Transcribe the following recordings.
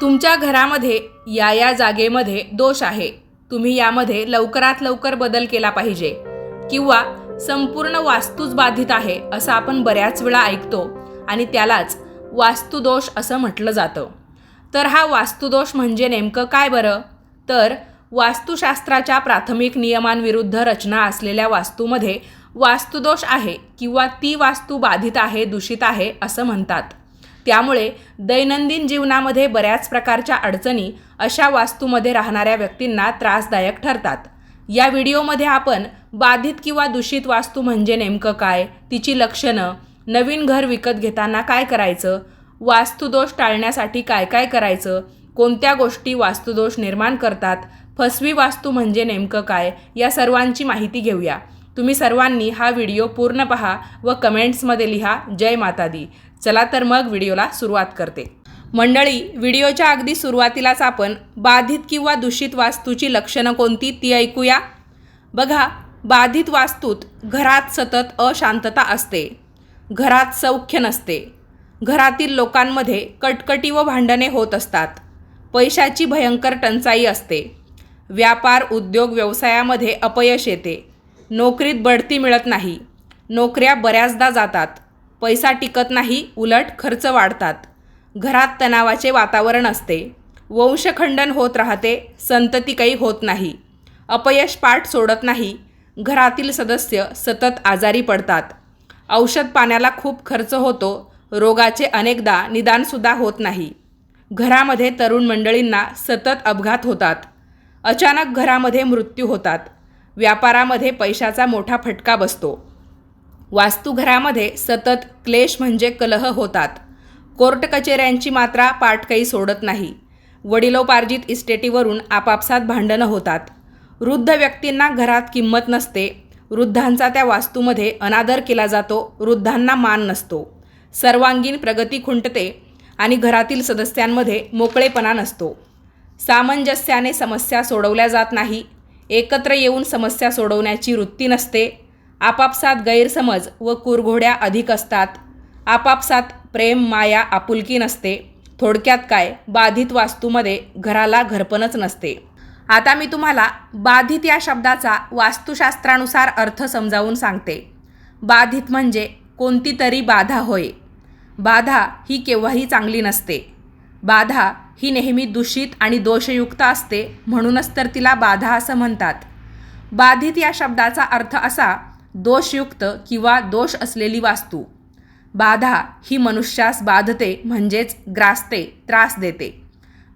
तुमच्या घरामध्ये या या जागेमध्ये दोष आहे. तुम्ही यामध्ये लवकरात लवकर बदल केला पाहिजे. किंवा संपूर्ण वास्तूच बाधित आहे असं आपण बऱ्याच वेळा ऐकतो आणि त्यालाच वास्तुदोष असं म्हटलं जातं. तर हा वास्तुदोष म्हणजे नेमकं काय बरं? तर वास्तुशास्त्राच्या प्राथमिक नियमांविरुद्ध रचना असलेल्या वास्तूमध्ये वास्तुदोष आहे किंवा ती वास्तू बाधित आहे दूषित आहे असं म्हणतात. त्यामुळे दैनंदिन जीवनामध्ये बऱ्याच प्रकारच्या अडचणी अशा वास्तूमध्ये राहणाऱ्या व्यक्तींना त्रासदायक ठरतात. या व्हिडिओमध्ये आपण बाधित किंवा दूषित वास्तू म्हणजे नेमकं काय तिची लक्षणं नवीन घर विकत घेताना काय करायचं वास्तुदोष टाळण्यासाठी काय काय करायचं कोणत्या गोष्टी वास्तुदोष निर्माण करतात फसवी वास्तू म्हणजे नेमकं काय या सर्वांची माहिती घेऊया. तुम्ही सर्वांनी हा व्हिडिओ पूर्ण पहा व कमेंट्समध्ये लिहा जय माता दी चला तर मग व्हिडिओला सुरुवात करते. मंडळी व्हिडिओच्या अगदी सुरुवातीलाच आपण बाधित किंवा दूषित वास्तूची लक्षणं कोणती ती ऐकूया. बघा बाधित वास्तूत घरात सतत अशांतता असते. घरात सौख्य नसते. घरातील लोकांमध्ये कटकटी व भांडणे होत असतात. पैशाची भयंकर टंचाई असते. व्यापार उद्योग व्यवसायामध्ये अपयश येते. नोकरीत बढती मिळत नाही. नोकऱ्या बऱ्याचदा जातात. पैसा टिकत नाही उलट खर्च वाढतात. घरात तणावाचे वातावरण असते. वंशखंडन होत राहते संतती काही होत नाही. अपयश पाठ सोडत नाही. घरातील सदस्य सतत आजारी पडतात. औषध पाण्याला खूप खर्च होतो रोगाचे अनेकदा निदानसुद्धा होत नाही. घरामध्ये तरुण मंडळींना सतत अपघात होतात. अचानक घरामध्ये मृत्यू होतात. व्यापारामध्ये पैशाचा मोठा फटका बसतो. वास्तुघरामध्ये सतत क्लेश म्हणजे कलह होतात. कोर्ट कचेऱ्यांची मात्रा पाठ काही सोडत नाही. वडिलोपार्जित इस्टेटीवरून आपापसात भांडणं होतात. वृद्ध व्यक्तींना घरात किंमत नसते. वृद्धांचा त्या वास्तूमध्ये अनादर केला जातो. वृद्धांना मान नसतो. सर्वांगीण प्रगती खुंटते आणि घरातील सदस्यांमध्ये मोकळेपणा नसतो. सामंजस्याने समस्या सोडवल्या जात नाही. एकत्र येऊन समस्या सोडवण्याची वृत्ती नसते. आपापसात गैरसमज व कुरघोड्या अधिक असतात. आपापसात प्रेम माया आपुलकी नसते. थोडक्यात काय? बाधित वास्तूमध्ये घराला घरपणच नसते. आता मी तुम्हाला बाधित या शब्दाचा वास्तुशास्त्रानुसार अर्थ समजावून सांगते. बाधित म्हणजे कोणती तरी बाधा होय. बाधा ही केव्हाही चांगली नसते. बाधा ही नेहमी दूषित आणि दोषयुक्त असते म्हणूनच तर तिला बाधा असं म्हणतात. बाधित या शब्दाचा अर्थ असा दोषयुक्त किंवा दोष असलेली वास्तू. बाधा ही मनुष्यास बाधते म्हणजेच ग्रासते त्रास देते.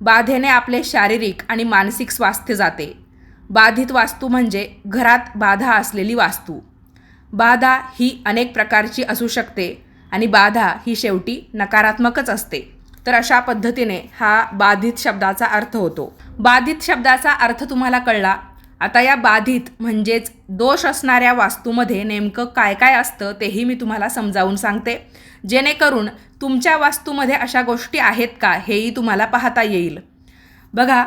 बाधेने आपले शारीरिक आणि मानसिक स्वास्थ्य जाते. बाधित वास्तू म्हणजे घरात बाधा असलेली वास्तू. बाधा ही अनेक प्रकारची असू शकते आणि बाधा ही शेवटी नकारात्मकच असते. तर अशा पद्धतीने हा बाधित शब्दाचा अर्थ होतो. बाधित शब्दाचा अर्थ तुम्हाला कळला? आता या बाधित म्हणजेच दोष असणाऱ्या वास्तूमध्ये नेमकं काय काय असतं तेही मी तुम्हाला समजावून सांगते. जेणेकरून तुमच्या वास्तूमध्ये अशा गोष्टी आहेत का हेही तुम्हाला पाहता येईल. बघा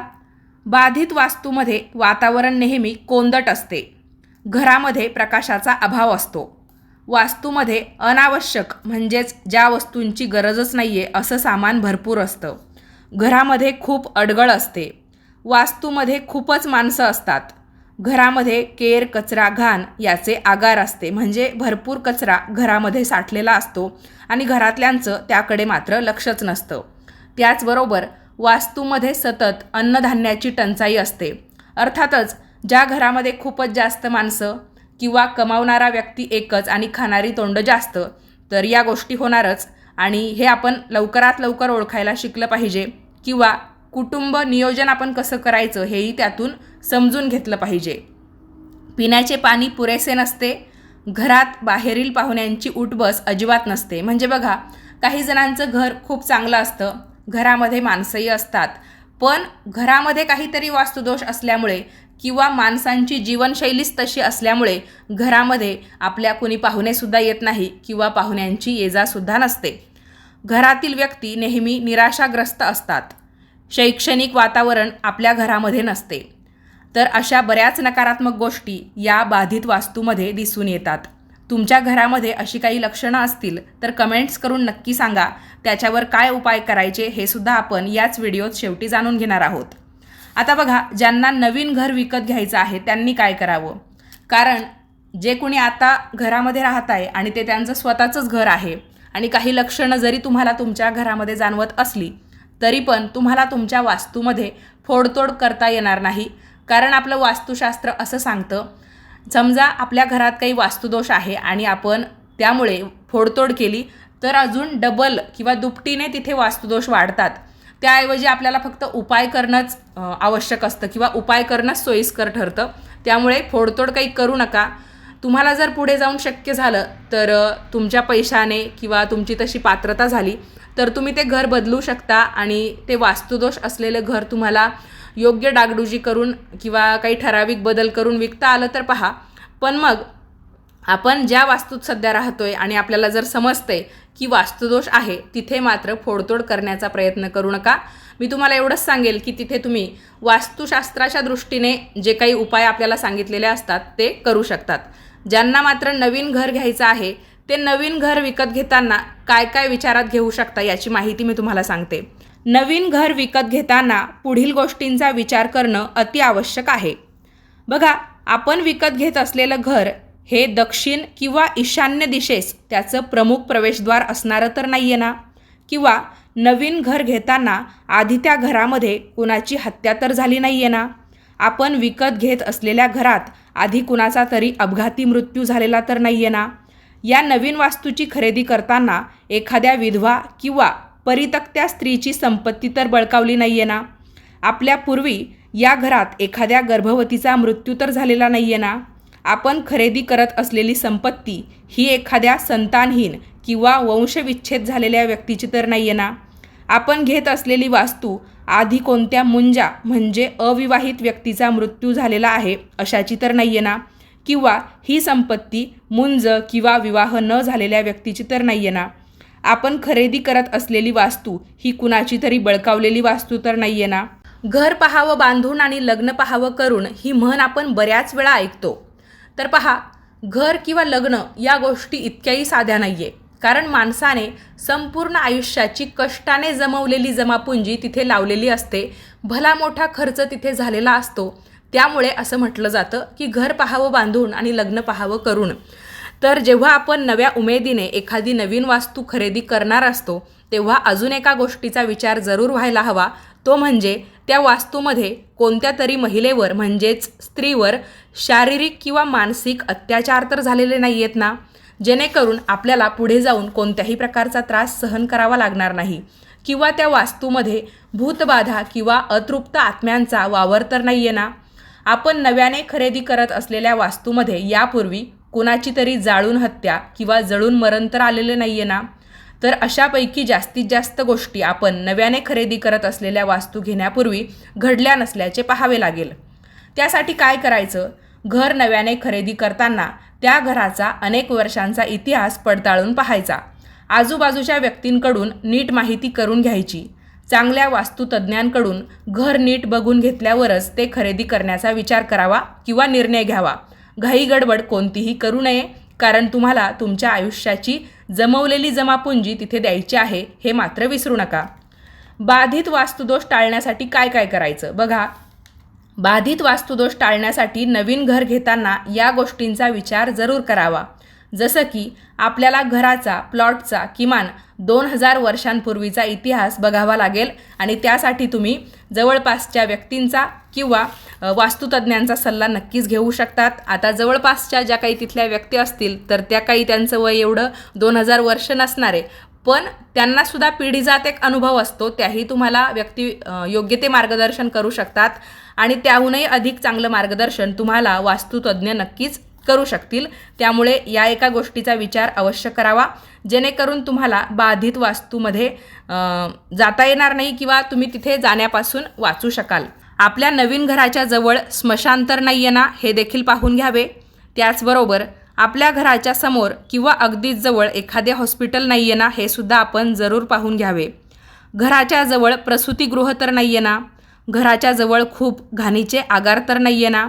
बाधित वास्तूमध्ये वातावरण नेहमी कोंदट असते. घरामध्ये प्रकाशाचा अभाव असतो. वास्तूमध्ये अनावश्यक म्हणजेच ज्या वस्तूंची गरजच नाही आहे असं सामान भरपूर असतं. घरामध्ये खूप अडगळ असते. वास्तूमध्ये खूपच माणसं असतात. घरामध्ये केर कचरा घाण याचे आगार असते. म्हणजे भरपूर कचरा घरामध्ये साठलेला असतो आणि घरातल्यांचं त्याकडे मात्र लक्षच नसतं. त्याचबरोबर वास्तूमध्ये सतत अन्नधान्याची टंचाई असते. अर्थातच ज्या घरामध्ये खूपच जास्त माणसं किंवा कमावणारा व्यक्ती एकच आणि खाणारी तोंड जास्त तर या गोष्टी होणारच. आणि हे आपण लवकरात लवकर ओळखायला शिकलं पाहिजे. किंवा कुटुंब नियोजन आपण कसं करायचं हेही त्यातून समजून घेतलं पाहिजे. पिण्याचे पाणी पुरेसे नसते. घरात बाहेरील पाहुण्यांची उठबस अजिबात नसते. म्हणजे बघा काही जणांचं घर खूप चांगलं असतं. घरामध्ये माणसंही असतात. पण घरामध्ये काहीतरी वास्तुदोष असल्यामुळे किंवा माणसांची जीवनशैलीच तशी असल्यामुळे घरामध्ये आपल्या कुणी पाहुणेसुद्धा येत नाही किंवा पाहुण्यांची येजासुद्धा नसते. घरातील व्यक्ती नेहमी निराशाग्रस्त असतात. शैक्षणिक वातावरण आपल्या घरामध्ये नसते. तर अशा बऱ्याच नकारात्मक गोष्टी या बाधित वास्तूमध्ये दिसून येतात. तुमच्या घरामध्ये अशी काही लक्षणं असतील तर कमेंट्स करून नक्की सांगा. त्याच्यावर काय उपाय करायचे हे सुद्धा आपण याच व्हिडिओत शेवटी जाणून घेणार आहोत. आता बघा ज्यांना नवीन घर विकत घ्यायचं आहे त्यांनी काय करावं? कारण जे कोणी आता घरामध्ये राहत आहे आणि ते त्यांचं स्वतःचंच घर आहे आणि काही लक्षणं जरी तुम्हाला तुमच्या घरामध्ये जाणवत असली तरी पण तुम्हाला तुमच्या वास्तूमध्ये फोडतोड करता येणार नाही. कारण आपलं वास्तुशास्त्र असं सांगतं समजा आपल्या घरात काही वास्तुदोष आहे आणि आपण त्यामुळे फोडतोड केली तर अजून डबल किंवा दुपटीने तिथे वास्तुदोष वाढतात. त्याऐवजी आपल्याला फक्त उपाय करणंच आवश्यक असतं किंवा उपाय करणंच सोयीस्कर ठरतं. त्यामुळे फोडतोड काही करू नका. तुम्हाला जर पुढे जाऊन शक्य झालं तर तुमच्या पैशाने किंवा तुमची तशी पात्रता झाली तर तुम्ही ते घर बदलू शकता आणि ते वास्तुदोष असलेलं घर तुम्हाला योग्य डागडुजी करून किंवा काही ठराविक बदल करून विकता आलं तर पहा. पण मग आपण ज्या वास्तूत सध्या राहतोय आणि आपल्याला जर समजतंय की वास्तुदोष आहे तिथे मात्र फोडतोड करण्याचा प्रयत्न करू नका. मी तुम्हाला एवढंच सांगेल की तिथे तुम्ही वास्तुशास्त्राच्या दृष्टीने जे काही उपाय आपल्याला सांगितलेले असतात ते करू शकतात. ज्यांना मात्र नवीन घर घ्यायचं आहे ते नवीन घर विकत घेताना काय काय विचारात घेऊ शकता याची माहिती मी तुम्हाला सांगते. नवीन घर विकत घेताना पुढील गोष्टींचा विचार करणं अति आवश्यक आहे. बघा आपण विकत घेत असलेलं घर हे दक्षिण किंवा ईशान्य दिशेस त्याचं प्रमुख प्रवेशद्वार असणारं तर नाही आहे ना? किंवा नवीन घर घेताना आधी त्या घरामध्ये कुणाची हत्या तर झाली नाही आहे ना? आपण विकत घेत असलेल्या घरात आधी कुणाचा तरी अपघाती मृत्यू झालेला तर नाही आहे ना? या नवीन वास्तूची खरेदी करताना एखाद्या विधवा किंवा परितक्त्या स्त्रीची संपत्ती तर बळकावली नाही आहे ना. आपल्या पूर्वी या घरात एखाद्या गर्भवतीचा मृत्यू तर झालेला नाही आहे ना. आपण खरेदी करत असलेली संपत्ती ही एखाद्या संतानहीन किंवा वंशविच्छेद झालेल्या व्यक्तीची तर नाही आहे ना. आपण घेत असलेली वास्तू आधी कोणत्या मुंजा म्हणजे अविवाहित व्यक्तीचा मृत्यू झालेला आहे अशाची तर नाही आहे ना. किंवा ही संपत्ती मुंज किंवा विवाह न झालेल्या व्यक्तीची तर नाही आहे ना. आपण खरेदी करत असलेली वास्तू ही कुणाची तरी बळकावलेली वास्तू तर नाही आहे ना? घर पहावं बांधून आणि लग्न पहावं करून ही म्हण आपण बऱ्याच वेळा ऐकतो. तर पहा घर किंवा लग्न या गोष्टी इतक्याही साध्या नाही आहे कारण माणसाने संपूर्ण आयुष्याची कष्टाने जमवलेली जमापुंजी तिथे लावलेली असते. भला मोठा खर्च तिथे झालेला असतो. त्यामुळे असं म्हटलं जातं की घर पहावं बांधून आणि लग्न पहावं करून. तर जेव्हा आपण नव्या उमेदीने एखादी नवीन वास्तू खरेदी करणार असतो तेव्हा अजून एका गोष्टीचा विचार जरूर व्हायला हवा. तो म्हणजे त्या वास्तूमध्ये कोणत्या तरी महिलेवर म्हणजेच स्त्रीवर शारीरिक किंवा मानसिक अत्याचार तर झालेले नाही आहेत ना? जेणेकरून आपल्याला पुढे जाऊन कोणत्याही प्रकारचा त्रास सहन करावा लागणार नाही. किंवा त्या वास्तूमध्ये भूतबाधा किंवा अतृप्त आत्म्यांचा वावर तर नाही आहे ना? आपण नव्याने खरेदी करत असलेल्या वास्तूमध्ये यापूर्वी कुणाची तरी जाळून हत्या किंवा जळून मरण तर आलेले नाही आहे ना? तर अशापैकी जास्तीत जास्त गोष्टी आपण नव्याने खरेदी करत असलेल्या वास्तू घेण्यापूर्वी घडल्या नसल्याचे पाहावे लागेल. त्यासाठी काय करायचं? घर नव्याने खरेदी करताना त्या घराचा अनेक वर्षांचा इतिहास पडताळून पाहायचा. आजूबाजूच्या व्यक्तींकडून नीट माहिती करून घ्यायची. चांगल्या वास्तुतज्ञांकडून घर नीट बघून घेतल्यावरच ते खरेदी करण्याचा विचार करावा किंवा निर्णय घ्यावा. घाई गडबड कोणतीही करू नये कारण तुम्हाला तुमच्या आयुष्याची जमवलेली जमापुंजी तिथे द्यायची आहे हे मात्र विसरू नका. बाधित वास्तुदोष टाळण्यासाठी काय काय करायचं? बघा. बाधित वास्तुदोष टाळण्यासाठी नवीन घर घेताना या गोष्टींचा विचार जरूर करावा. जसं की आपल्याला घराचा प्लॉटचा किमान दोन हजार वर्षांपूर्वीचा इतिहास बघावा लागेल आणि त्यासाठी तुम्ही जवळपासच्या व्यक्तींचा किंवा वास्तुतज्ञांचा सल्ला नक्कीच घेऊ शकतात. आता जवळपासच्या ज्या काही तिथल्या व्यक्ती असतील तर त्या काही त्यांचं वय एवढं दोन हजार वर्ष नसणारे पण त्यांनासुद्धा पिढीजात एक अनुभव असतो. त्याही तुम्हाला व्यक्ती योग्य ते मार्गदर्शन करू शकतात आणि त्याहूनही अधिक चांगलं मार्गदर्शन तुम्हाला वास्तुतज्ञ नक्कीच करू शकतील. त्यामुळे या एका गोष्टीचा विचार अवश्य करावा. जेणेकरून तुम्हाला बाधित वास्तूमध्ये जाता येणार नाही किंवा तुम्ही तिथे जाण्यापासून वाचू शकाल. आपल्या नवीन घराच्या जवळ स्मशान तर नाही आहे ना हे देखील पाहून घ्यावे. त्याचबरोबर आपल्या घराच्या समोर किंवा अगदीच जवळ एखादे हॉस्पिटल नाही आहे ना हे सुद्धा आपण जरूर पाहून घ्यावे. घराच्या जवळ प्रसूतीगृह तर नाही आहे ना घराच्या जवळ खूप घाणीचे आगार तर नाही आहे ना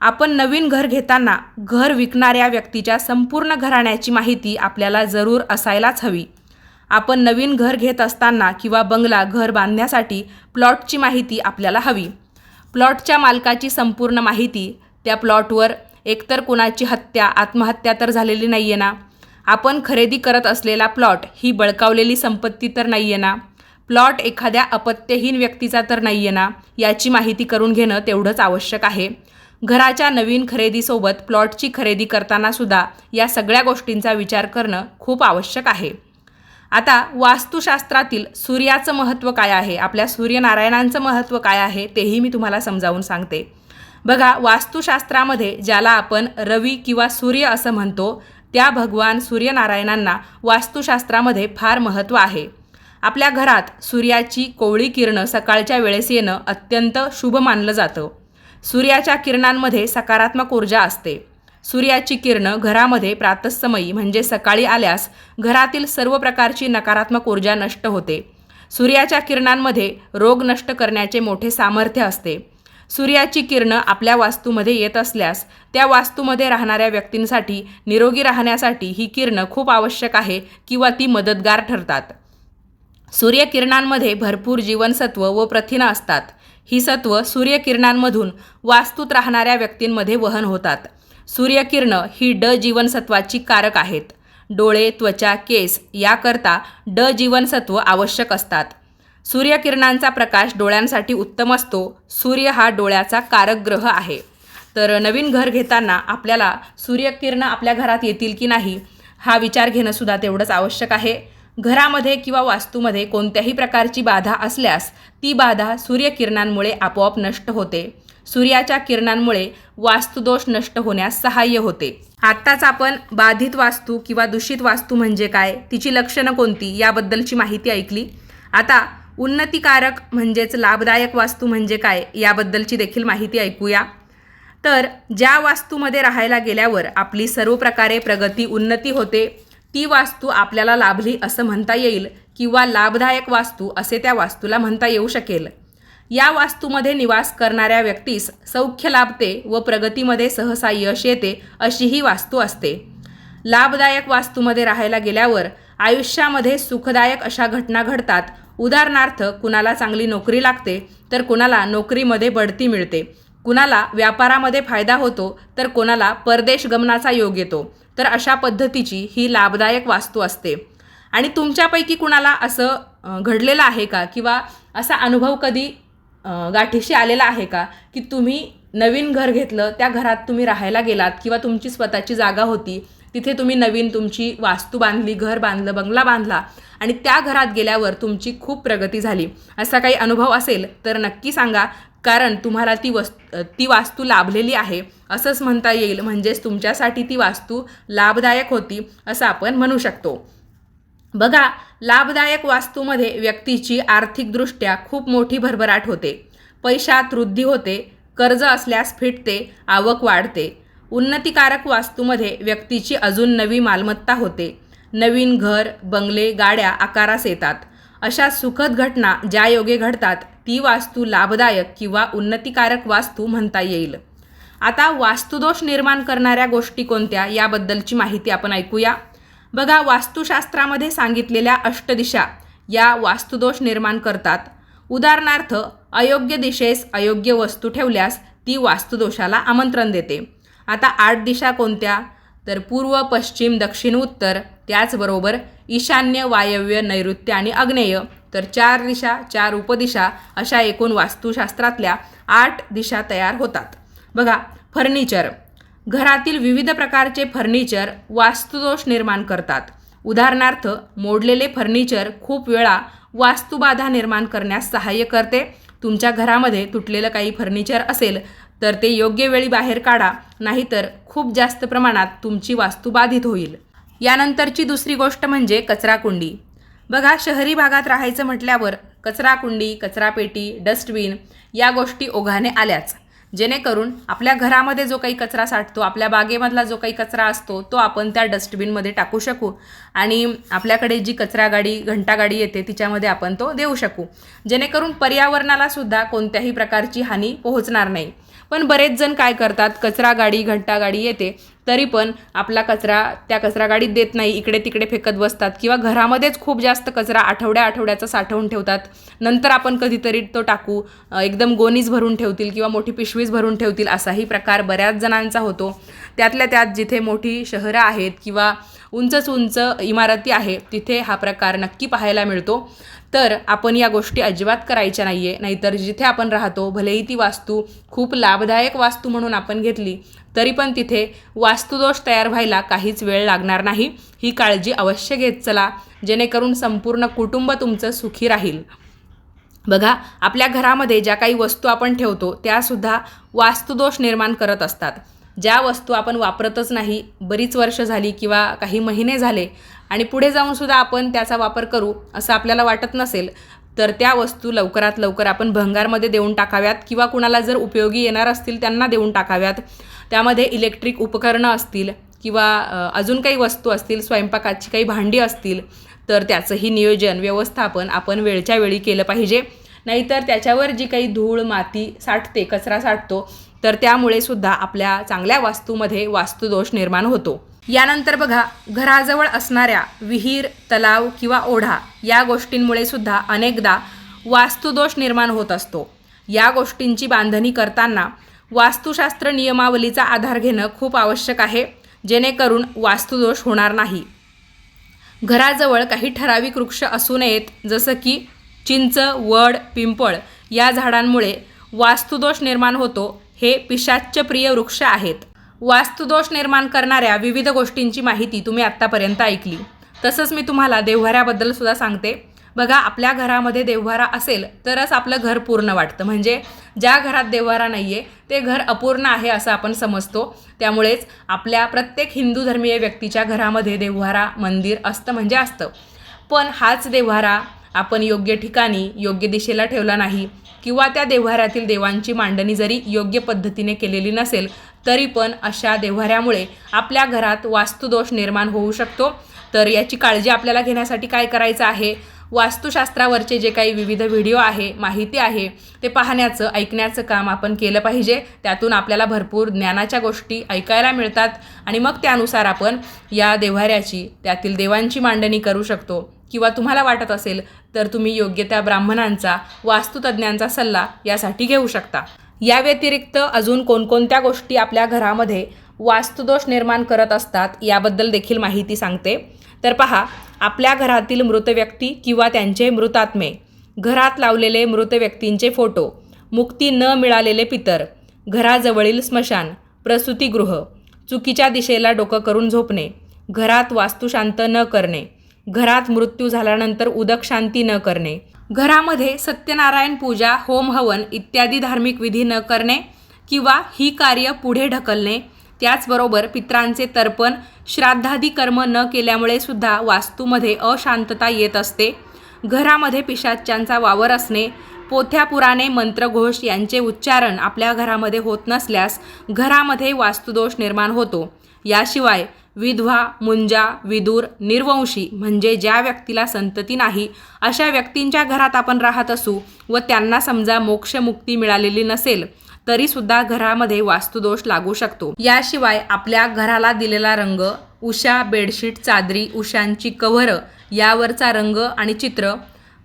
आपण नवीन घर घेताना घर विकणाऱ्या व्यक्तीच्या संपूर्ण घराण्याची माहिती आपल्याला जरूर असायलाच हवी. आपण नवीन घर घेत असताना किंवा बंगला घर बांधण्यासाठी प्लॉटची माहिती आपल्याला हवी. प्लॉटच्या मालकाची संपूर्ण माहिती त्या प्लॉटवर एकतर कुणाची हत्या आत्महत्या तर झालेली नाही आहे ना. आपण खरेदी करत असलेला प्लॉट ही बळकावलेली संपत्ती तर नाही आहे ना. प्लॉट एखाद्या अपत्यहीन व्यक्तीचा तर नाही आहे ना याची माहिती करून घेणं तेवढंच आवश्यक आहे. घराच्या नवीन खरेदीसोबत प्लॉटची खरेदी करताना सुद्धा या सगळ्या गोष्टींचा विचार करणं खूप आवश्यक आहे. आता वास्तुशास्त्रातील सूर्याचं महत्त्व काय आहे? आपल्या सूर्यनारायणांचं महत्त्व काय आहे? तेही मी तुम्हाला समजावून सांगते. बघा वास्तुशास्त्रामध्ये ज्याला आपण रवी किंवा सूर्य असं म्हणतो त्या भगवान सूर्यनारायणांना वास्तुशास्त्रामध्ये फार महत्त्व आहे. आपल्या घरात सूर्याची कोवळी किरणं सकाळच्या वेळेस येणं अत्यंत शुभ मानलं जातं. सूर्याच्या किरणांमध्ये सकारात्मक ऊर्जा असते. सूर्याची किरणं घरामध्ये प्रातस्समयी म्हणजे सकाळी आल्यास घरातील सर्व प्रकारची नकारात्मक ऊर्जा नष्ट होते. सूर्याच्या किरणांमध्ये रोग नष्ट करण्याचे मोठे सामर्थ्य असते. सूर्याची किरणं आपल्या वास्तूमध्ये येत असल्यास त्या वास्तूमध्ये राहणाऱ्या व्यक्तींसाठी निरोगी राहण्यासाठी ही किरणं खूप आवश्यक आहे किंवा ती मदतगार ठरतात. सूर्यकिरणांमध्ये भरपूर जीवनसत्व व प्रथिनं असतात. ही सत्व सूर्यकिरणांमधून वास्तूत राहणाऱ्या व्यक्तींमध्ये वहन होतात. सूर्यकिरणं ही ड जीवनसत्वाची कारक आहेत. डोळे त्वचा केस याकरता ड जीवनसत्व आवश्यक असतात. सूर्यकिरणांचा प्रकाश डोळ्यांसाठी उत्तम असतो. सूर्य हा डोळ्याचा कारक ग्रह आहे. तर नवीन घर घेताना आपल्याला सूर्यकिरणं आपल्या घरात येतील की नाही हा विचार घेणंसुद्धा तेवढंच आवश्यक आहे. घरामध्ये किंवा वास्तूमध्ये कोणत्याही प्रकारची बाधा असल्यास ती बाधा सूर्यकिरणांमुळे आपोआप नष्ट होते. सूर्याच्या किरणांमुळे वास्तुदोष नष्ट होण्यास सहाय्य होते. आत्ताच आपण बाधित वास्तू किंवा दूषित वास्तू म्हणजे काय तिची लक्षणं कोणती याबद्दलची माहिती ऐकली. आता उन्नतीकारक म्हणजेच लाभदायक वास्तू म्हणजे काय याबद्दलची देखील माहिती ऐकूया. तर ज्या वास्तूमध्ये राहायला गेल्यावर आपली सर्व प्रकारे प्रगती उन्नती होते. ती वास्तू आपल्याला लाभली असं म्हणता येईल किंवा लाभदायक वास्तू असे त्या वास्तूला म्हणता येऊ शकेल. या वास्तूमध्ये निवास करणाऱ्या व्यक्तीस सौख्य लाभते व प्रगतीमध्ये सहसा यश येते अशी ही वास्तू असते. लाभदायक वास्तूमध्ये राहायला गेल्यावर आयुष्यामध्ये सुखदायक अशा घटना घडतात. उदाहरणार्थ कुणाला चांगली नोकरी लागते तर कुणाला नोकरीमध्ये बढती मिळते. कुणाला व्यापारामध्ये फायदा होतो तर कोणाला परदेश गमनाचा योग येतो. तर अशा पद्धतीची ही लाभदायक वास्तू असते. आणि तुमच्यापैकी कुणाला असं घडलेलं आहे का? किंवा असा अनुभव कधी गाठीशी आलेला आहे का? की तुम्ही नवीन घर घेतलं त्या घरात तुम्ही राहायला गेलात किंवा तुमची स्वतःची जागा होती तिथे तुम्ही नवीन तुमची वास्तू बांधली घर बांधलं बंगला बांधला आणि त्या घरात गेल्यावर तुमची खूप प्रगती झाली. असा काही अनुभव असेल तर नक्की सांगा कारण तुम्हाला ती वस् ती वास्तू लाभलेली आहे. असंच म्हणता येईल म्हणजेच तुमच्यासाठी ती वास्तू लाभदायक होती असं आपण म्हणू शकतो. बघा लाभदायक वास्तूमध्ये व्यक्तीची आर्थिकदृष्ट्या खूप मोठी भरभराट होते. पैशात वृद्धी होते कर्ज असल्यास फिटते आवक वाढते. उन्नतीकारक वास्तूमध्ये व्यक्तीची अजून नवी मालमत्ता होते. नवीन घर बंगले गाड्या आकारास येतात. अशा सुखद घटना ज्या योगे घडतात ती वास्तू लाभदायक किंवा उन्नतीकारक वास्तू म्हणता येईल. आता वास्तुदोष निर्माण करणाऱ्या गोष्टी कोणत्या याबद्दलची माहिती आपण ऐकूया. बघा वास्तुशास्त्रामध्ये सांगितलेल्या अष्टदिशा या वास्तुदोष निर्माण करतात. उदाहरणार्थ अयोग्य दिशेस अयोग्य वस्तू ठेवल्यास ती वास्तुदोषाला आमंत्रण देते. आता आठ दिशा कोणत्या? तर पूर्व पश्चिम दक्षिण उत्तर. त्याचबरोबर ईशान्य वायव्य नैऋत्य आणि आग्नेय. तर चार दिशा चार उपदिशा अशा एकूण वास्तुशास्त्रातल्या आठ दिशा तयार होतात. बघा फर्निचर. घरातील विविध प्रकारचे फर्निचर वास्तुदोष निर्माण करतात. उदाहरणार्थ मोडलेले फर्निचर खूप वेळा वास्तुबाधा निर्माण करण्यास सहाय्य करते. तुमच्या घरामध्ये तुटलेलं काही फर्निचर असेल तर ते योग्य वेळी बाहेर काढा नाहीतर खूप जास्त प्रमाणात तुमची वास्तू बाधित होईल. यानंतरची दुसरी गोष्ट म्हणजे कचराकुंडी. बघा शहरी भागात राहायचं म्हटल्यावर कचराकुंडी कचरापेटी डस्टबिन या गोष्टी ओघाने आल्याच. जेणेकरून आपल्या घरामध्ये जो काही कचरा साठतो आपल्या बागेमधला जो काही कचरा असतो तो आपण त्या डस्टबिनमध्ये टाकू शकू आणि आपल्याकडे जी कचरा गाडी घंटागाडी येते तिच्यामध्ये आपण तो देऊ शकू. जेणेकरून पर्यावरणाला सुद्धा कोणत्याही प्रकारची हानी पोहोचणार नाही. पण बरेच जण काय करतात कचरा गाडी घंटा गाडी येते. तरी पण आपला कचरा त्या कचरा गाडीत देत नाही इकडे तिकडे फेकत बसतात किंवा घरामध्येच खूप जास्त कचरा आठवड्या आठवड्याचा साठवून ठेवतात. नंतर आपण कधीतरी तो टाकू एकदम गोणीच भरून ठेवतील किंवा मोठी पिशवीच भरून ठेवतील असाही प्रकार बऱ्याच जणांचा होतो. त्यातल्या त्यात जिथे मोठी शहरं आहेत किंवा उंचच उंच इमारती आहे तिथे हा प्रकार नक्की पाहायला मिळतो. तर आपण या गोष्टी अजिबात करायच्या नाही आहे नाहीतर जिथे आपण राहतो भलेही ती वास्तू खूप लाभदायक वास्तू म्हणून आपण घेतली तरी पण तिथे वास्तुदोष तयार व्हायला काहीच वेळ लागणार नाही. ही काळजी अवश्य घेत चला जेणेकरून संपूर्ण कुटुंब तुमचं सुखी राहील. बघा आपल्या घरामध्ये ज्या काही वस्तू आपण ठेवतो त्यासुद्धा वास्तुदोष निर्माण करत असतात. ज्या वस्तू आपण वापरतच नाही बरीच वर्ष झाली किंवा काही महिने झाले आणि पुढे जाऊनसुद्धा आपण त्याचा वापर करू असं आपल्याला वाटत नसेल तर त्या वस्तू लवकरात लवकर आपण भंगारमध्ये देऊन टाकाव्यात किंवा कुणाला जर उपयोगी येणार असतील त्यांना देऊन टाकाव्यात. त्यामध्ये इलेक्ट्रिक उपकरणं असतील किंवा अजून काही वस्तू असतील स्वयंपाकाची काही भांडी असतील तर त्याचंही नियोजन व्यवस्थापन आपण वेळच्या वेळी केलं पाहिजे. नाहीतर त्याच्यावर जी काही धूळ माती साठते कचरा साठतो तर त्यामुळे सुद्धा आपल्या चांगल्या वास्तूमध्ये वास्तुदोष निर्माण होतो. यानंतर बघा घराजवळ असणाऱ्या विहीर तलाव किंवा ओढा या गोष्टींमुळे सुद्धा अनेकदा वास्तुदोष निर्माण होत असतो. या गोष्टींची बांधणी करताना वास्तुशास्त्र नियमावलीचा आधार घेणं खूप आवश्यक आहे जेणेकरून वास्तुदोष होणार नाही. घराजवळ काही ठराविक वृक्ष असू नयेत जसं की चिंच वड पिंपळ या झाडांमुळे वास्तुदोष निर्माण होतो हे पिशाच्चप्रिय वृक्ष आहेत. वास्तुदोष निर्माण करणाऱ्या विविध गोष्टींची माहिती तुम्ही आत्तापर्यंत ऐकली. तसंच मी तुम्हाला देव्हाऱ्याबद्दल सुद्धा सांगते. बघा आपल्या घरामध्ये देव्हारा असेल तरच आपलं घर पूर्ण वाटतं. म्हणजे ज्या घरात देव्हारा नाही आहे ते घर अपूर्ण आहे असं आपण समजतो. त्यामुळेच आपल्या प्रत्येक हिंदू धर्मीय व्यक्तीच्या घरामध्ये देव्हारा मंदिर असतं म्हणजे असतं. पण हाच देव्हारा आपण योग्य ठिकाणी योग्य दिशेला ठेवला नाही. किंवा त्या देव्हाऱ्यातील देवांची मांडणी जरी योग्य पद्धतीने केलेली नसेल तरी पण अशा देव्हाऱ्यामुळे आपल्या घरात वास्तुदोष निर्माण होऊ शकतो. तर याची काळजी आपल्याला घेण्यासाठी काय करायचं आहे? वास्तुशास्त्रावरचे जे काही विविध व्हिडिओ आहे माहिती आहे ते पाहण्याचं ऐकण्याचं काम आपण केलं पाहिजे. त्यातून आपल्याला भरपूर ज्ञानाच्या गोष्टी ऐकायला मिळतात आणि मग त्यानुसार आपण या देव्हाऱ्याची त्यातील देवांची मांडणी करू शकतो. किंवा तुम्हाला वाटत असेल तर तुम्ही योग्य त्या ब्राह्मणांचा वास्तुतज्ञांचा सल्ला यासाठी घेऊ शकता. या व्यतिरिक्त अजून कोणकोणत्या गोष्टी आपल्या घरामध्ये वास्तुदोष निर्माण करत असतात याबद्दल देखील माहिती सांगते. तर पहा आपल्या घरातील मृत व्यक्ती किंवा त्यांचे मृतात्मे घरात लावलेले मृत व्यक्तींचे फोटो मुक्ती न मिळालेले पितर घराजवळील स्मशान प्रसूतीगृह चुकीच्या दिशेला डोकं करून झोपणे घरात वास्तुशांत न करणे घरात मृत्यू झाल्यानंतर उदक शांती न करणे घरामध्ये सत्यनारायण पूजा होम हवन इत्यादी धार्मिक विधी न करणे किंवा ही कार्य पुढे ढकलणे त्याचबरोबर पित्रांचे तर्पण श्राद्धादी कर्म न केल्यामुळे सुद्धा वास्तूमध्ये अशांतता येत असते. घरामध्ये पिशाच्यांचा वावर असणे पोथ्या पुराणे मंत्रघोष यांचे उच्चारण आपल्या घरामध्ये होत नसल्यास घरामध्ये वास्तुदोष निर्माण होतो. याशिवाय विधवा मुंजा विदूर निर्वंशी म्हणजे ज्या व्यक्तीला संतती नाही अशा व्यक्तींच्या घरात आपण राहत असू व त्यांना समजा मोक्षमुक्ती मिळालेली नसेल तरी सुद्धा घरामध्ये वास्तुदोष लागू शकतो. याशिवाय आपल्या घराला दिलेला रंग उषा बेडशीट चादरी उशांची कव्हरं यावरचा रंग आणि चित्र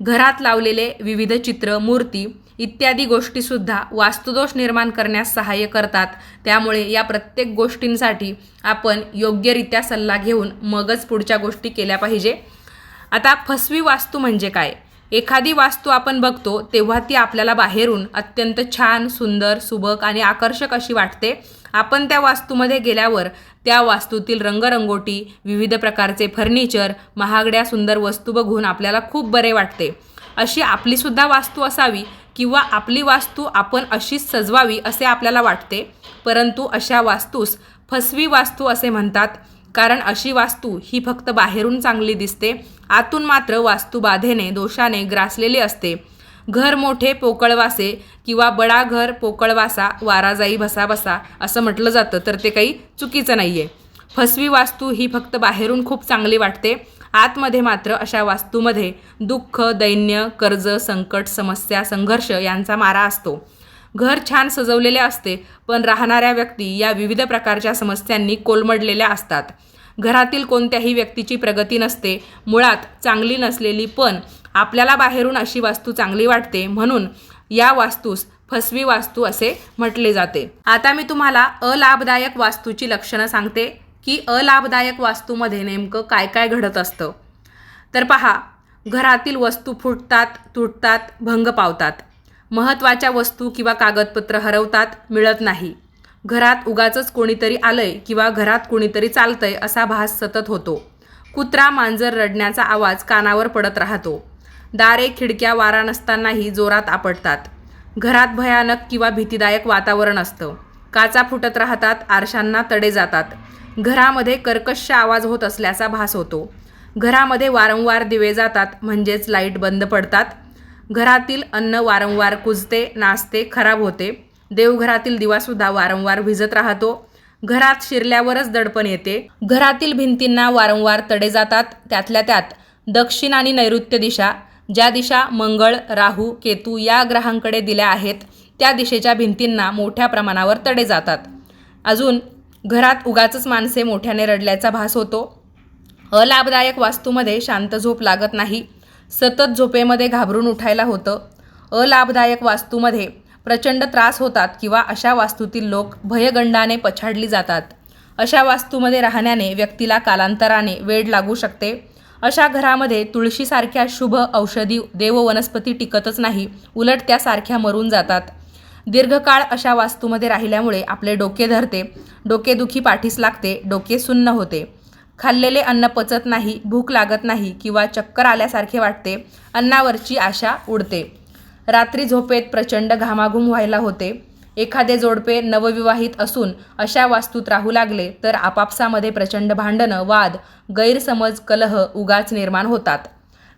घरात लावलेले विविध चित्र मूर्ती इत्यादी गोष्टीसुद्धा वास्तुदोष निर्माण करण्यास सहाय्य करतात. त्यामुळे या प्रत्येक गोष्टींसाठी आपण योग्यरित्या सल्ला घेऊन मगच पुढच्या गोष्टी केल्या पाहिजे. आता फसवी वास्तू म्हणजे काय? एखादी वास्तू आपण बघतो तेव्हा ती आपल्याला बाहेरून अत्यंत छान सुंदर सुबक आणि आकर्षक अशी वाटते. आपण त्या वास्तूमध्ये गेल्यावर त्या वास्तूतील रंगरंगोटी विविध प्रकारचे फर्निचर महागड्या सुंदर वस्तू बघून आपल्याला खूप बरे वाटते. अशी आपलीसुद्धा वास्तू असावी किंवा आपली वास्तू आपण अशीच सजवावी असे आपल्याला वाटते. परंतु अशा वास्तूस फसवी वास्तू असे म्हणतात. कारण अशी वास्तू ही फक्त बाहेरून चांगली दिसते आतून मात्र वास्तू बाधेने दोषाने ग्रासलेली असते. घर मोठे पोकळवासे किंवा बडा घर पोकळवासा वारा जाई बसा असं म्हटलं जातं तर ते काही चुकीचं नाही आहे फसवी वास्तू ही फक्त बाहेरून खूप चांगली वाटते आतमध्ये मात्र अशा वास्तूमध्ये दुःख दैन्य कर्ज संकट समस्या संघर्ष यांचा मारा असतो. घर छान सजवलेले असते पण राहणाऱ्या व्यक्ती या विविध प्रकारच्या समस्यांनी कोलमडलेल्या असतात. घरातील कोणत्याही व्यक्तीची प्रगती नसते मुळात चांगली नसलेली पण आपल्याला बाहेरून अशी वास्तू चांगली वाटते म्हणून या वास्तूस फसवी वास्तू असे म्हटले जाते. आता मी तुम्हाला अलाभदायक वास्तूची लक्षणं सांगते की अलाभदायक वास्तूमध्ये नेमकं काय काय घडत असतं. तर पहा घरातील वस्तू फुटतात तुटतात भंग पावतात. महत्त्वाच्या वस्तू किंवा कागदपत्र हरवतात मिळत नाही. घरात उगाचंच कोणीतरी आलंय किंवा घरात कोणीतरी चालतंय असा भास सतत होतो. कुत्रा मांजर रडण्याचा आवाज कानावर पडत राहतो. दारे खिडक्या वारा नसतानाही जोरात आपटतात. घरात भयानक किंवा भीतीदायक वातावरण असतं. काचा फुटत राहतात आरशांना तडे जातात. घरामध्ये कर्कश आवाज होत असल्याचा भास होतो. घरामध्ये वारंवार दिवे जातात म्हणजेच लाइट बंद पडतात. घरातील अन्न वारंवार कुजते नाचते खराब होते. देवघरातील दिवासुद्धा वारंवार भिजत राहतो. घरात शिरल्यावरच दडपण येते. घरातील भिंतींना वारंवार तडे जातात. त्यातल्या त्यात दक्षिण आणि नैऋत्य दिशा ज्या दिशा मंगळ राहू केतू या ग्रहांकडे दिल्या आहेत त्या दिशेच्या भिंतींना मोठ्या प्रमाणावर तडे जातात. अजून घरात उगाचच माणसे मोठ्याने रडल्याचा भास होतो. अलाभदायक वास्तूमध्ये शांत झोप लागत नाही. सतत झोपेमध्ये घाबरून उठायला होतं. अलाभदायक वास्तूमध्ये प्रचंड त्रास होतात किंवा अशा वास्तूतील लोक भयगंडाने पछाडली जातात. अशा वास्तूमध्ये राहण्याने व्यक्तीला कालांतराने वेड लागू शकते. अशा घरामध्ये तुळशीसारख्या शुभ औषधी देववनस्पती टिकतच नाही उलट त्यासारख्या मरून जातात. दीर्घकाळ अशा वास्तूमध्ये राहिल्यामुळे आपले डोके धरते डोकेदुखी पाठीस लागते डोके सुन्न होते. खाल्लेले अन्न पचत नाही भूक लागत नाही किंवा चक्कर आल्यासारखे वाटते अन्नावरची आशा उडते. रात्री झोपेत प्रचंड घामाघूम व्हायला होते. एखादे जोडपे नवविवाहित असून अशा वास्तूत राहू लागले तर आपापसामध्ये प्रचंड भांडणं वाद गैरसमज कलह उगाच निर्माण होतात.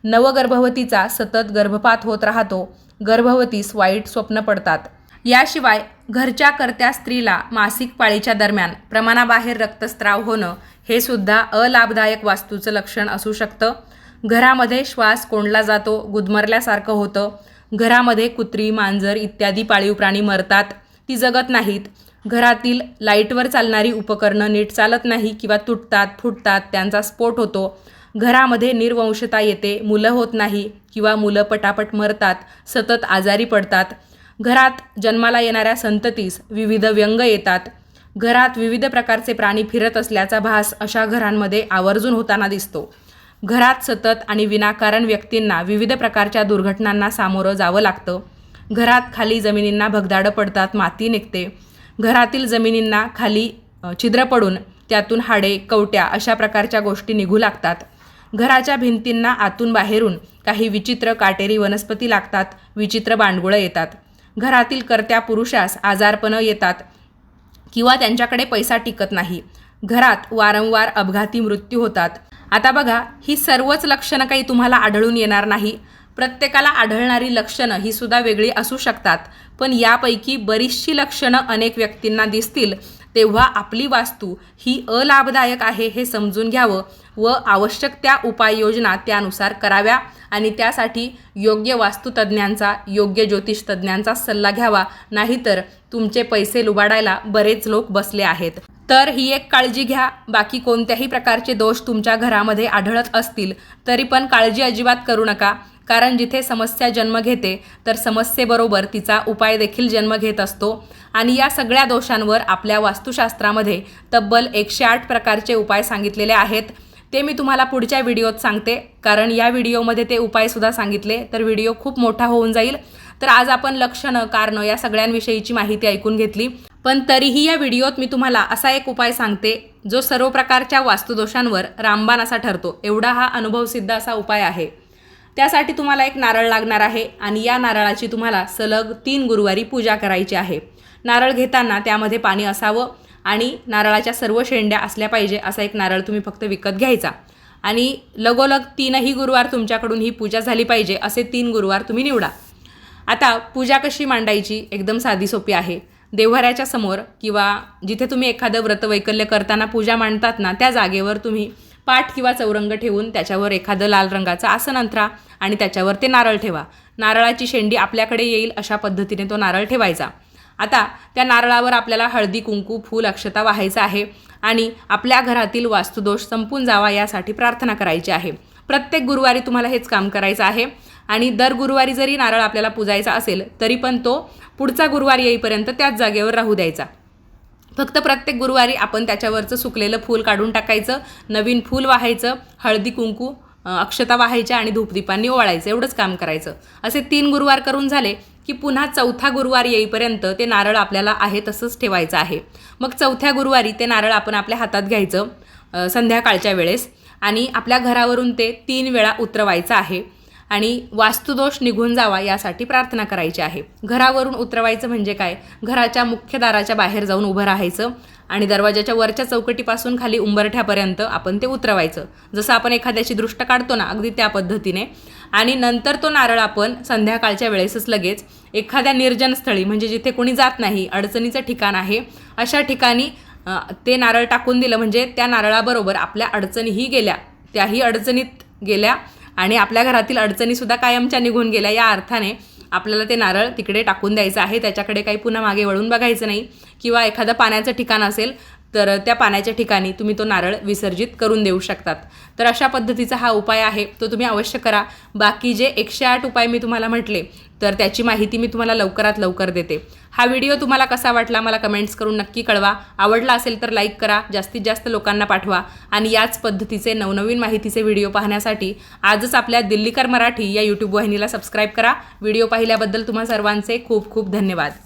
नवगर्भवतीचा सतत गर्भपात होत राहतो. गर्भवतीस वाईट स्वप्न पडतात. याशिवाय घरच्या करत्या स्त्रीला मासिक पाळीच्या दरम्यान प्रमाणाबाहेर रक्तस्त्राव होणं हे सुद्धा अलाभदायक वास्तूचं लक्षण असू शकतं. घरामध्ये श्वास कोंडला जातो गुदमरल्यासारखं होतं. घरामध्ये कुत्री मांजर इत्यादी पाळीव प्राणी मरतात. ती जगत नाहीत. घरातील लाईटवर चालणारी उपकरणं नीट चालत नाही किंवा तुटतात फुटतात त्यांचा स्फोट होतो. घरामध्ये निर्वंशता येते मुलं होत नाही किंवा मुलं पटापट मरतात सतत आजारी पडतात. घरात जन्माला येणाऱ्या संततीस विविध व्यंग येतात. घरात विविध प्रकारचे प्राणी फिरत असल्याचा भास अशा घरांमध्ये आवर्जून होताना दिसतो. घरात सतत आणि विनाकारण व्यक्तींना विविध प्रकारच्या दुर्घटनांना सामोरं जावं लागतं. घरात खाली जमिनींना भगदाडं पडतात माती निघते. घरातील जमिनींना खाली छिद्र पडून त्यातून हाडे कवट्या अशा प्रकारच्या गोष्टी निघू लागतात. घराच्या भिंतींना आतून बाहेरून काही विचित्र काटेरी वनस्पती लागतात विचित्र बांडगुळं येतात. घरातील कर्त्या पुरुषास आजारपणं येतात किंवा त्यांच्याकडे पैसा टिकत नाही. घरात वारंवार अपघाती मृत्यू होतात. आता बघा ही सर्वच लक्षणं काही तुम्हाला आढळून येणार नाही. प्रत्येकाला आढळणारी लक्षणं ही सुद्धा वेगळी असू शकतात. पण यापैकी बरीचशी लक्षणं अनेक व्यक्तींना दिसतील. तेव्हा आपली वास्तू ही अलाभदायक आहे हे समजून घ्यावं व आवश्यक त्या उपाययोजना त्यानुसार कराव्या. आणि त्यासाठी योग्य वास्तुतज्ञांचा योग्य ज्योतिष तज्ज्ञांचा सल्ला घ्यावा. नाहीतर तुमचे पैसे लुबाडायला बरेच लोक बसले आहेत. तर ही एक काळजी घ्या. बाकी कोणत्याही प्रकारचे दोष तुमच्या घरामध्ये आढळत असतील तरी पण काळजी अजिबात करू नका. कारण जिथे समस्या जन्म घेते तर समस्येबरोबर तिचा उपाय देखील जन्म घेत असतो. आणि या सगळ्या दोषांवर आपल्या वास्तुशास्त्रामध्ये तब्बल एकशे आठ प्रकारचे उपाय सांगितलेले आहेत. ते मी तुम्हाला पुढच्या व्हिडिओत सांगते. कारण या व्हिडिओमध्ये ते उपायसुद्धा सांगितले. तर व्हिडिओ खूप मोठा होऊन जाईल. तर आज आपण लक्षणं कारणं या सगळ्यांविषयीची माहिती ऐकून घेतली. पण तरीही या व्हिडिओत मी तुम्हाला असा एक उपाय सांगते जो सर्व प्रकारच्या वास्तुदोषांवर रामबाण असा ठरतो. एवढा हा अनुभवसिद्ध असा उपाय आहे. त्यासाठी तुम्हाला एक नारळ लागणार आहे आणि या नारळाची तुम्हाला सलग तीन गुरुवारी पूजा करायची आहे. नारळ घेताना त्यामध्ये पाणी असावं. आणि नारळाच्या सर्व शेंड्या असल्या पाहिजे असा एक नारळ तुम्ही फक्त विकत घ्यायचा. आणि लगोलग तीनही गुरुवार तुमच्याकडून ही पूजा झाली पाहिजे असे तीन गुरुवार तुम्ही निवडा. आता पूजा कशी मांडायची एकदम साधी सोपी आहे. देव्हाऱ्याच्या समोर किंवा जिथे तुम्ही एखादं व्रतवैकल्य करताना पूजा मांडतात ना त्या जागेवर तुम्ही पाठ किंवा चौरंग ठेवून त्याच्यावर एखादं लाल रंगाचं आसन अंथरा आणि त्याच्यावर ते नारळ ठेवा. नारळाची शेंडी आपल्याकडे येईल अशा पद्धतीने तो नारळ ठेवायचा. आता त्या नारळावर आपल्याला हळदी कुंकू फूल अक्षता वाहायचं आहे आणि आपल्या घरातील वास्तुदोष संपून जावा यासाठी प्रार्थना करायची आहे. प्रत्येक गुरुवारी तुम्हाला हेच काम करायचं आहे आणि दर गुरुवारी जरी नारळ आपल्याला पुजायचा असेल तरी पण तो पुढचा गुरुवार येईपर्यंत त्याच जागेवर राहू द्यायचा. फक्त प्रत्येक गुरुवारी आपण त्याच्यावरचं सुकलेलं फूल काढून टाकायचं नवीन फूल वाहायचं हळदी कुंकू अक्षता वाहायच्या आणि धूपदीपांनी ओवाळायचं एवढंच काम करायचं. असे तीन गुरुवार करून झाले की पुन्हा चौथा गुरुवार येईपर्यंत ते नारळ आपल्याला आहे तसंच ठेवायचं आहे. मग चौथ्या गुरुवारी ते नारळ आपण आपल्या हातात घ्यायचं संध्याकाळच्या वेळेस आणि आपल्या घरावरून ते तीन वेळा उतरवायचं आहे आणि वास्तुदोष निघून जावा यासाठी प्रार्थना करायची आहे. घरावरून उतरवायचं म्हणजे काय? घराच्या मुख्य दाराच्या बाहेर जाऊन उभं राहायचं आणि दरवाजाच्या वरच्या चौकटीपासून खाली उंबरठ्यापर्यंत आपण ते उतरवायचं. जसं आपण एखाद्याची दृष्ट काढतो ना अगदी त्या पद्धतीने. आणि नंतर तो नारळ आपण संध्याकाळच्या वेळेसच लगेच एखाद्या निर्जन स्थळी म्हणजे जिथे कोणी जात नाही अडचणीचं ठिकाण आहे अशा ठिकाणी ते नारळ टाकून दिलं. म्हणजे त्या नारळाबरोबर आपल्या अडचणीही गेल्या. त्याही अडचणीत गेल्या आणि आपल्या घरातील अडचणीसुद्धा कायमच्या निघून गेल्या. या अर्थाने आपल्याला ते नारळ तिकडे टाकून द्यायचं आहे. त्याच्याकडे काही पुन्हा मागे वळून बघायचं नाही. किंवा एखादं पाण्याचं ठिकाण असेल तर त्या पाण्याच्या ठिकाणी तुम्ही तो नारळ विसर्जित करून देऊ शकतात. तर अशा पद्धतीचा हा उपाय आहे तो तुम्ही अवश्य करा. बाकी जे एकशे आठ उपाय मी तुम्हाला म्हटले तर त्याची माहिती मी तुम्हाला लवकरात लवकर देते. हा व्हिडिओ तुम्हाला कसा वाटला मला कमेंट्स करून नक्की कळवा. आवडला असेल तर लाईक करा जास्तीत जास्त लोकांना पाठवा आणि याच पद्धतीचे नवनवीन माहितीचे व्हिडिओ पाहण्यासाठी आजच आपल्या दिल्लीकर मराठी या यूट्यूब वाहिनीला सबस्क्राईब करा. व्हिडिओ पाहिल्याबद्दल तुम्हा सर्वांचे खूप खूप धन्यवाद.